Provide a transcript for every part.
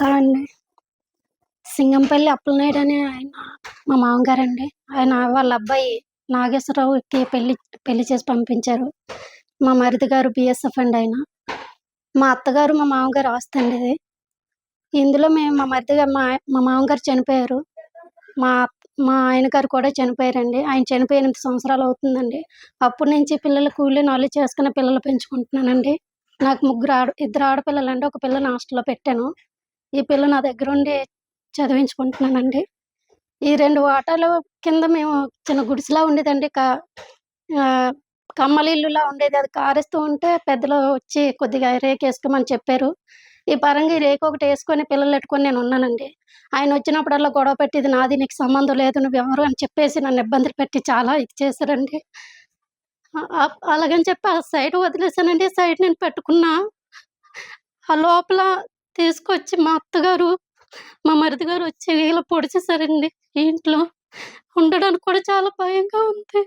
నమస్కారం అండి సింగంపల్లి అప్పలనాయుడు అని ఆయన మా మామగారండి. ఆయన వాళ్ళ అబ్బాయి నాగేశ్వరరావుకి పెళ్ళి పెళ్ళి చేసి పంపించారు. మా మరిది గారు బిఎస్ఎఫ్ అండి ఆయన. మా అత్తగారు మా మామగారు ఆస్తి అండి ఇది. ఇందులో మేము మా మరిది గారు మా మా మామగారు చనిపోయారు. మా మా ఆయన గారు కూడా చనిపోయారండి. ఆయన చనిపోయి ఎనిమిది సంవత్సరాలు అవుతుందండి. అప్పటి నుంచి పిల్లలు కూలి నాలెడ్జ్ చేసుకుని పిల్లలు పెంచుకుంటున్నానండి. నాకు ముగ్గురు ఆడ ఇద్దరు ఆడపిల్లలు అండి ఒక పిల్లని హాస్టల్లో పెట్టాను. ఈ పిల్ల నా దగ్గర ఉండి చదివించుకుంటున్నానండి. ఈ రెండు వాటాలు కింద మేము చిన్న గుడిసెలా ఉండేదండి. కా కమ్మల ఇల్లులా ఉండేది. అది కారేస్తూ ఉంటే పెద్దలు వచ్చి కొద్దిగా రేకు వేసుకోమని చెప్పారు. ఈ పరంగా ఈ రేకు ఒకటి వేసుకొని పిల్లలు పెట్టుకొని నేను ఉన్నానండి. ఆయన వచ్చినప్పుడల్లా గొడవ పెట్టి నాది నీకు సంబంధం లేదు నువ్వు ఎవరు? అని చెప్పేసి నన్ను ఇబ్బందులు పెట్టి చాలా ఇది చేశారండి. అలాగని చెప్పి ఆ సైడ్ వదిలేసానండి సైడ్ నేను పెట్టుకున్నా ఆ లోపల తీసుకొచ్చి మా అత్తగారు మా మరిది గారు వచ్చి ఇలా పొడిచేసారండి ఇంట్లో. ఉండడానికి కూడా చాలా భయంగా ఉంది.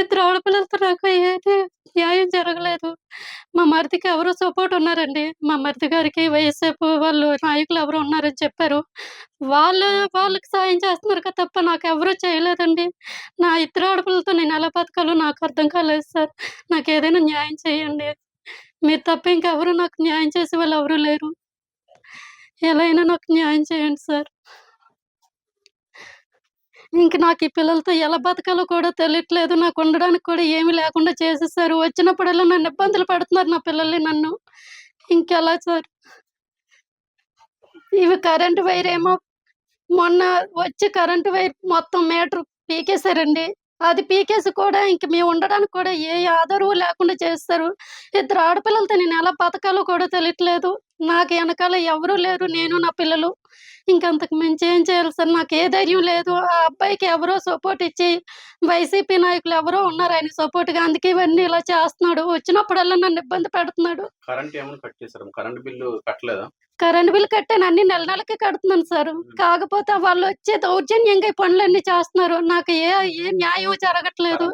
ఇద్దరు ఆడపిల్లలతో నాకు ఏది న్యాయం జరగలేదు. మా మరిదికి ఎవరో సపోర్ట్ ఉన్నారండి. మా మరిది గారికి వైఎస్ఎఫ్ వాళ్ళు నాయకులు ఎవరు ఉన్నారని చెప్పారు. వాళ్ళు వాళ్ళకి సాయం చేస్తున్నారు కదా తప్ప నాకు ఎవరూ చేయలేదండి. నా ఇద్దరు ఆడపిల్లలతో నేను ఎలా బతకాలో నాకు అర్థం కాలేదు సార్. నాకు ఏదైనా న్యాయం చేయండి. మీరు తప్ప ఇంకెవరు నాకు న్యాయం చేసే వాళ్ళు ఎవరూ లేరు. ఎలా అయినా నాకు న్యాయం చేయండి సార్. ఇంక నాకు ఈ పిల్లలతో ఎలా బతకాలో కూడా తెలియట్లేదు. నాకు ఉండడానికి కూడా ఏమీ లేకుండా చేసేసారు. వచ్చినప్పుడల్లా నన్ను ఇబ్బందులు పెడుతున్నారు నా పిల్లల్ని నన్ను. ఇంకెలా సార్? ఇవి కరెంటు వైర్ ఏమో మొన్న వచ్చి కరెంటు వైర్ మొత్తం మీటర్ పీకేశారండి. అది పీకేసి కూడా ఇంక మేము ఉండడానికి కూడా ఏ ఆధారవు లేకుండా చేస్తారు. ఇద్దరు ఆడపిల్లలతో నేను ఎలా బతకాలో కూడా తెలియట్లేదు. నాకు వెనకాల ఎవరూ లేరు నేను నా పిల్లలు. ఇంకంతకు మించి ఏం చేయాలి సార్? నాకు ఏ ధైర్యం లేదు. ఆ అబ్బాయికి ఎవరో సపోర్ట్ ఇచ్చి వైసీపీ నాయకులు ఎవరో ఉన్నారు. ఆయన సపోర్ట్గా అందుకే ఇవన్నీ ఇలా చేస్తున్నాడు. వచ్చినప్పుడల్లా నన్ను ఇబ్బంది పెడుతున్నాడు. కరెంట్ ఏమైనా కట్ చేశారు? కరెంట్ బిల్లు కట్టలేదా? కరెంట్ బిల్ కట్టాను. అన్ని నెల నెలకి కడుతున్నాను సార్. కాకపోతే వాళ్ళు వచ్చే దౌర్జన్యంగా పనులన్నీ చేస్తున్నారు. నాకు ఏ ఏ న్యాయం జరగట్లేదు.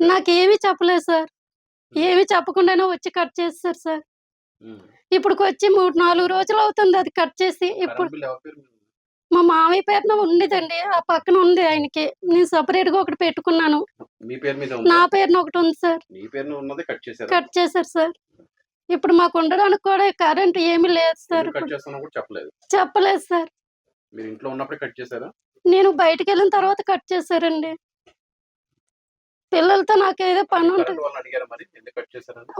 నాకు ఏమీ చెప్పలేదు సార్. ఏమీ చెప్పకుండానే వచ్చి కట్ చేస్తారు సార్. ఇప్పుడు వచ్చి మూడు నాలుగు రోజులు అవుతుంది అది కట్ చేసి ఇప్పుడు? మా మామయ్య పేరున ఉండేదండి. ఆ పక్కన ఉంది ఆయనకి. నేను separate గా ఒకటి పెట్టుకున్నాను. మీ పేరు మీద నా పేరున ఒకటి ఉంది సార్. కట్ చేశారు? సార్. ఇప్పుడు మాకు ఉండడానికి కూడా కరెంట్ ఏమీ లేదు సార్ చెప్పలేదు. చెప్పలేదు సార్. మీరు ఇంట్లో ఉన్నప్పుడే కట్ చేశారా? నేను బయటికి వెళ్ళిన తర్వాత కట్ చేశారండి. పిల్లలతో నాకు ఏదో పని ఉంటుంది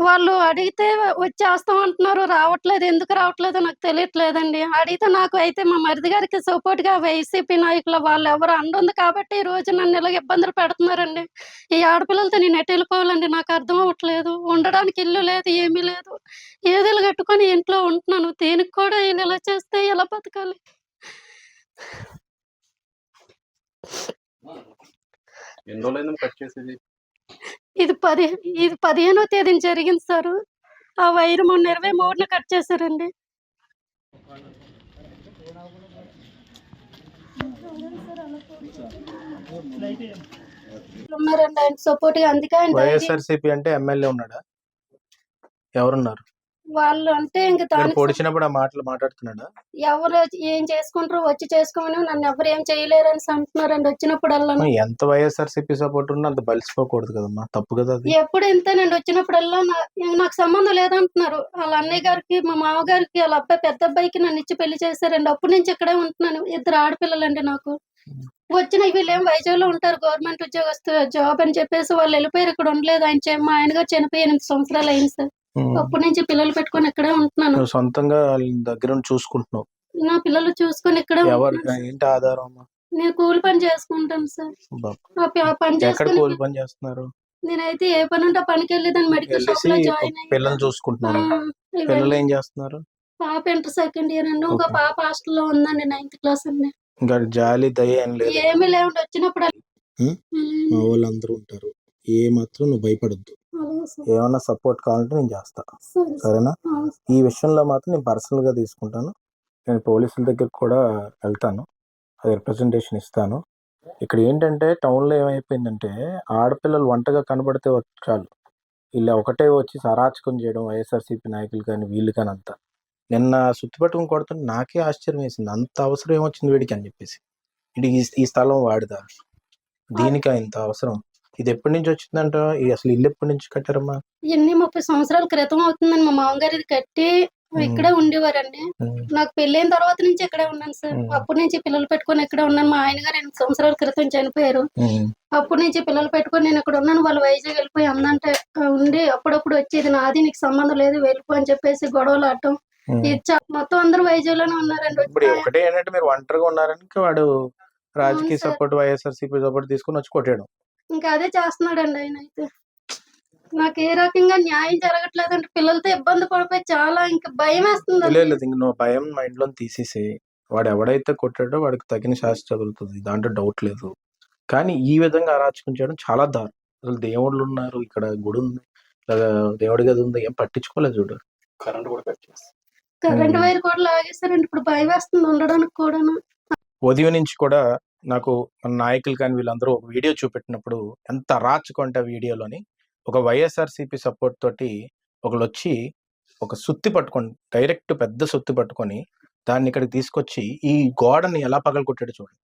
వాళ్ళు అడిగితే వచ్చేస్తాం అంటున్నారు. రావట్లేదు. ఎందుకు రావట్లేదో? నాకు తెలియట్లేదండి. అడిగితే నాకు అయితే మా మరిది గారికి సపోర్ట్గా వైసీపీ నాయకులు వాళ్ళు ఎవరు అండుంది కాబట్టి ఈ రోజు నన్ను ఇలా ఇబ్బందులు పెడుతున్నారండి. ఈ ఆడపిల్లలతో నేను ఎటు వెళ్ళిపోవాలండి? నాకు అర్థం అవ్వట్లేదు. ఉండడానికి ఇల్లు లేదు ఏమీ లేదు. ఏదైనా కట్టుకొని ఇంట్లో ఉంటున్నాను. దీనికి కూడా ఇలా చేస్తే ఎలా బతకాలి? ఎన్ని రోజులైంది కట్ చేసేది? ఇది పది ఇది పదిహేనో తేదీన జరిగింది సార్. ఆ వైర్ మొన్న ఇరవై మూడున కట్ చేశారండి. ఉన్నారండి ఆయన సపోర్ట్గా అందుకే వైఎస్ఆర్సీపీ అంటే ఎమ్మెల్యే ఉన్నాడా? ఎవరున్నారు? వాళ్ళు అంటే ఇంక దానికి పొడిచినప్పుడు ఆ మాటలు మాట్లాడుతున్నాడా? ఎవరు ఏం చేసుకుంటారో వచ్చి చేసుకోమని నన్ను ఎవరు ఏం చేయలేరు అని అంటున్నారండి. వచ్చినప్పుడల్లా అమ్మా, ఎంత వైఎస్ఆర్సీపీ సపోర్ట్ ఉన్నా అంత బలిసిపోకూడదు కదమ్మా. తప్పు కదా ఎప్పుడు ఇంతేనండి. వచ్చినప్పుడల్లా నా- ఇంక నాకు సంబంధం లేదంటున్నారు. వాళ్ళ అన్నయ్య గారికి మా మామగారికి వాళ్ళ అబ్బాయి పెద్ద అబ్బాయికి నన్ను ఇచ్చి పెళ్ళి చేశారండి. అప్పటి నుంచి ఇక్కడే ఉంటున్నాను. ఇద్దరు ఆడపిల్లలండి నాకు. వచ్చిన వీళ్ళు ఏం వైజాగ్లో ఉంటారు. గవర్నమెంట్ ఉద్యోగస్తు జాబ్ అని చెప్పేసి వాళ్ళు వెళ్ళిపోయారు. ఇక్కడ ఉండలేదు. ఆయన మా ఆయన గారు చనిపోయి ఎనిమిది సంవత్సరాలు అయింది సార్. అప్పటి నుంచి పిల్లలు పెట్టుకొని ఇక్కడే ఉంటున్నాను. నువ్వు సొంతంగా వాళ్ళ దగ్గర ఉండి చూసుకుంటున్నావు. నా పిల్లలు చూసుకొని ఇక్కడే ఎవరు? ఉంటున్నాను. ఏంటి ఆధారం అమ్మా? నేను కూలి పని చేసుకుంటాను సార్. బాబు. ఆ ప- ఆ పని ఎక్కడ చేసుకొని కూలి పని చేస్తున్నారు? నేనైతే ఏ పని ఉంటే ఆ పనికి వెళ్ళి దాన్ని మెడికల్ షాప్ వెళ్ళేసి లో జాయిన్ పిల్లల్ని చూసుకుంటున్నాను అయ్యి పిల్లలు ఏం చేస్తున్నారు? పాప ఇంటర్ సెకండ్ ఇయర్ అండి. ఇంకో Okay. పాప హాస్టల్లో ఉందండి నైన్త్ క్లాస్ అండి. ఇంకా జాలి దయ ఏం లేదు. ఏమీ లేవండి. వచ్చినప్పుడు హ్మ్? ఉమ్, మా వాళ్ళందరూ ఉంటారు. ఏ మాత్రం నువ్వు భయపడద్దు. ఏమన్నా సపోర్ట్ కావాలంటే నేను చేస్తా. సరే సార్. సరేనా? ఈ విషయంలో మాత్రం నేను పర్సనల్గా తీసుకుంటాను. నేను పోలీసుల దగ్గరికి కూడా వెళ్తాను. అది రిప్రజెంటేషన్ ఇస్తాను. ఇక్కడ ఏంటంటే టౌన్లో ఏమైపోయిందంటే ఆడపిల్లలు వంటగా కనబడితే చాలు. ఇలా ఒకటే వచ్చి అరాచకం చేయడం వైఎస్ఆర్సీపీ నాయకులు కానీ వీళ్ళు కానీ అంతా. నిన్న సుత్తి పట్టుకుని కొడుతుంటే నాకే ఆశ్చర్యం వేసింది. అంత అవసరం ఏమొచ్చింది వీడికి అని చెప్పేసి. ఇది ఈ- ఈ స్థలం వాడిదా? దీనికి ఇంత అవసరం? ఇది ఎప్పటి నుంచి వచ్చిందంట? అసలు ఇల్లు ఎప్పటి నుంచి కట్టారమ్మా? ఎన్ని ముప్పై సంవత్సరాల క్రితం అవుతుందండి. మా మామగారు ఇది కట్టి ఇక్కడే ఉండేవారండి. నాకు పెళ్ళైన తర్వాత నుంచి ఇక్కడే ఉన్నాను సార్. అప్పటి నుంచి పిల్లలు పెట్టుకొని ఇక్కడే ఉన్నాను. మా ఆయన గారు ఎనిమిది సంవత్సరాల క్రితం చనిపోయారు. అప్పటి నుంచి పిల్లలు పెట్టుకొని నేను ఇక్కడ ఉన్నాను. వాళ్ళు వైజాగ్ వెళ్ళిపోయి అందంటే ఉండి అప్పుడప్పుడు వచ్చేది నాది నీకు సంబంధం లేదు వెళ్ళిపో అని చెప్పేసి గొడవలు ఆడటం. మొత్తం అందరూ వైజాగ్లోనే ఉన్నారండి. ఇప్పుడు ఒకటే ఏంటంటే మీరు ఒంటరిగా ఉన్నారని వాడు రాజకీయ. సపోర్ట్ వైఎస్ఆర్సీపీ సపోర్ట్ తీసుకుని వచ్చి కొట్టాడు. ఇంకా అదే చేస్తున్నాడండి ఆయన అయితే. నాకు ఏ రకంగా న్యాయం జరగట్లేదంటే పిల్లలతో ఇబ్బంది పడిపోయి చాలా ఇంకా భయం వేస్తుంది లేదు ఇంక నువ్వు భయం మైండ్లో తీసేసి వాడు ఎవడైతే కొట్టాడో వాడికి తగిన శాస్త్ర తగులుతుంది దాంట్లో డౌట్ లేదు. కానీ ఈ విధంగా అరాచకం చాలా దారుణం. అసలు దేవుళ్ళు ఉన్నారు ఇక్కడ గుడి ఉంది దేవుడి గది ఉంది ఏం పట్టించుకోలేదు చూడు. కరెంట్ కూడా కట్ చేస్తారు కరెంట్. వైర్ కూడా లాగేస్తారండి ఇప్పుడు భయం వేస్తుంది ఉండడానికి కూడాను. ఉదయం నుంచి కూడా నాకు మన నాయకులు కానీ వీళ్ళందరూ ఒక వీడియో చూపెట్టినప్పుడు ఎంత రాచుకుంటే ఆ వీడియోలోని ఒక వైఎస్ఆర్సీపీ సపోర్ట్ తోటి ఒకళ్ళు వచ్చి ఒక సుత్తి పట్టుకొని డైరెక్ట్ పెద్ద సుత్తి పట్టుకొని దాన్ని ఇక్కడికి తీసుకొచ్చి ఈ గోడని ఎలా పగలగొట్టాడు చూడండి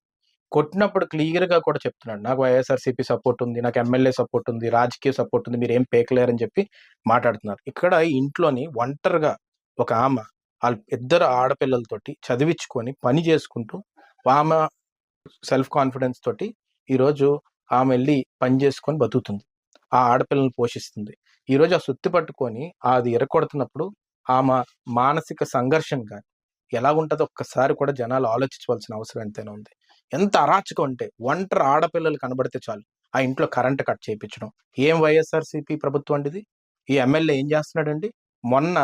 కొట్టినప్పుడు క్లియర్గా కూడా చెప్తున్నాడు. నాకు వైఎస్ఆర్సీపీ సపోర్ట్ ఉంది నాకు ఎమ్మెల్యే సపోర్ట్ ఉంది రాజకీయ సపోర్ట్ ఉంది మీరు ఏం పేకలేరని చెప్పి మాట్లాడుతున్నారు. ఇక్కడ ఇంట్లోని ఒంటరిగా ఒక ఆమె వాళ్ళ ఇద్దరు ఆడపిల్లలతోటి చదివించుకొని పని చేసుకుంటూ ఆమె సెల్ఫ్ కాన్ఫిడెన్స్ తోటి ఈరోజు ఆమె వెళ్ళి పని చేసుకొని బతుకుతుంది. ఆ ఆడపిల్లల్ని పోషిస్తుంది. ఈరోజు ఆ సుత్తి పట్టుకొని అది ఎరకొడుతున్నప్పుడు ఆమె మానసిక సంఘర్షణ కానీ ఎలా ఉంటుందో ఒక్కసారి కూడా జనాలు ఆలోచించవలసిన అవసరం ఎంతైనా ఉంది. ఎంత అరాచకం అంటే ఒంటరి ఆడపిల్లలు కనబడితే చాలు ఆ ఇంట్లో కరెంట్ కట్ చేయించడం. ఏం వైఎస్ఆర్సీపీ ప్రభుత్వం అండి ఇది? ఈ ఎమ్మెల్యే ఏం చేస్తున్నాడండి? మొన్న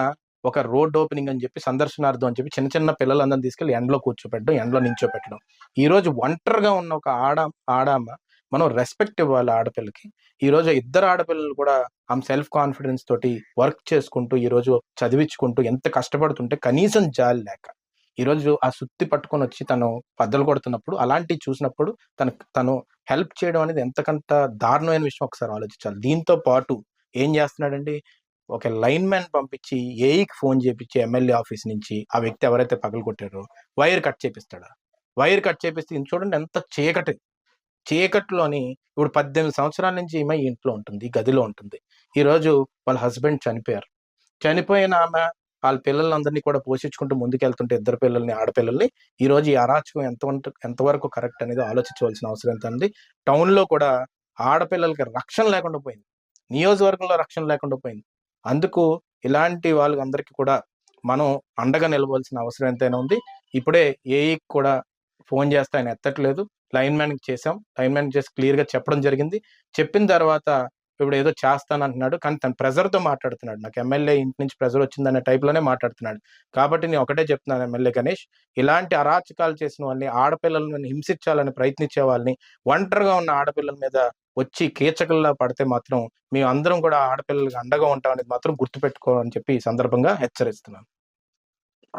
ఒక రోడ్ ఓపెనింగ్ అని చెప్పి సందర్శనార్థం అని చెప్పి చిన్న చిన్న పిల్లలందరినీ తీసుకెళ్ళి ఎండలో కూర్చోపెట్టడం ఎండలో నించోపెట్టడం. ఈరోజు ఒంటరిగా ఉన్న ఒక ఆడ ఆడామ మనం రెస్పెక్ట్ ఇవ్వాలి ఆడపిల్లకి. ఈరోజు ఇద్దరు ఆడపిల్లలు కూడా ఆమె సెల్ఫ్ కాన్ఫిడెన్స్ తోటి వర్క్ చేసుకుంటూ ఈరోజు చదివించుకుంటూ ఎంత కష్టపడుతుంటే కనీసం జాలి లేక. ఈరోజు ఆ సుత్తి పట్టుకొని వచ్చి తను బద్దలు కొడుతున్నప్పుడు అలాంటివి చూసినప్పుడు తన తను హెల్ప్ చేయడం అనేది ఎంతకంత దారుణమైన విషయం ఒకసారి ఆలోచించాలి. దీంతో పాటు ఏం చేస్తున్నాడండి? ఒక లైన్ మ్యాన్ పంపించి ఏఈకి ఫోన్ చేపించి ఎమ్మెల్యే ఆఫీస్ నుంచి ఆ వ్యక్తి ఎవరైతే పగలు కొట్టారో వైర్ కట్ చేపిస్తాడా? వైర్ కట్ చేపిస్తే ఇది చూడండి ఎంత చీకటి. చీకట్లోని ఇప్పుడు పద్దెనిమిది సంవత్సరాల నుంచి ఈమె ఇంట్లో ఉంటుంది గదిలో ఉంటుంది. ఈ రోజు వాళ్ళ హస్బెండ్ చనిపోయారు. చనిపోయిన ఆమె వాళ్ళ పిల్లలందరినీ కూడా పోషించుకుంటూ ముందుకెళ్తుంటే ఇద్దరు పిల్లల్ని ఆడపిల్లల్ని ఈ రోజు ఈ అరాచకం ఎంత ఎంతవరకు కరెక్ట్ అనేది ఆలోచించవలసిన అవసరం ఎంత ఉంది? టౌన్లో కూడా ఆడపిల్లలకి రక్షణ లేకుండా పోయింది. నియోజకవర్గంలో రక్షణ లేకుండా పోయింది. అందుకు ఇలాంటి వాళ్ళందరికీ కూడా మనం అండగా నిలవలసిన అవసరం ఎంతైనా ఉంది. ఇప్పుడే ఏఈ కూడా ఫోన్ చేస్తే ఆయన ఎత్తట్లేదు. లైన్ మ్యాన్కి చేసాం లైన్ మ్యాన్ చేసి క్లియర్గా చెప్పడం జరిగింది. చెప్పిన తర్వాత ఇప్పుడు ఏదో చేస్తాను అంటున్నాడు కానీ తన ప్రెజర్తో మాట్లాడుతున్నాడు. నాకు ఎమ్మెల్యే ఇంటి నుంచి ప్రెజర్ వచ్చిందనే టైప్లోనే మాట్లాడుతున్నాడు. కాబట్టి నేను ఒకటే చెప్తున్నాను ఎమ్మెల్యే గణేష్ ఇలాంటి అరాచకాలు చేసిన వాళ్ళని ఆడపిల్లలను హింసించాలని ప్రయత్నించే వాళ్ళని ఒంటరిగా ఉన్న ఆడపిల్లల మీద వచ్చి కీచకల్లా పడితే మాత్రం మేము అందరం కూడా ఆడపిల్లలకి అండగా ఉంటాం అనేది మాత్రం గుర్తుపెట్టుకోవాలని చెప్పి ఈ సందర్భంగా హెచ్చరిస్తున్నాను.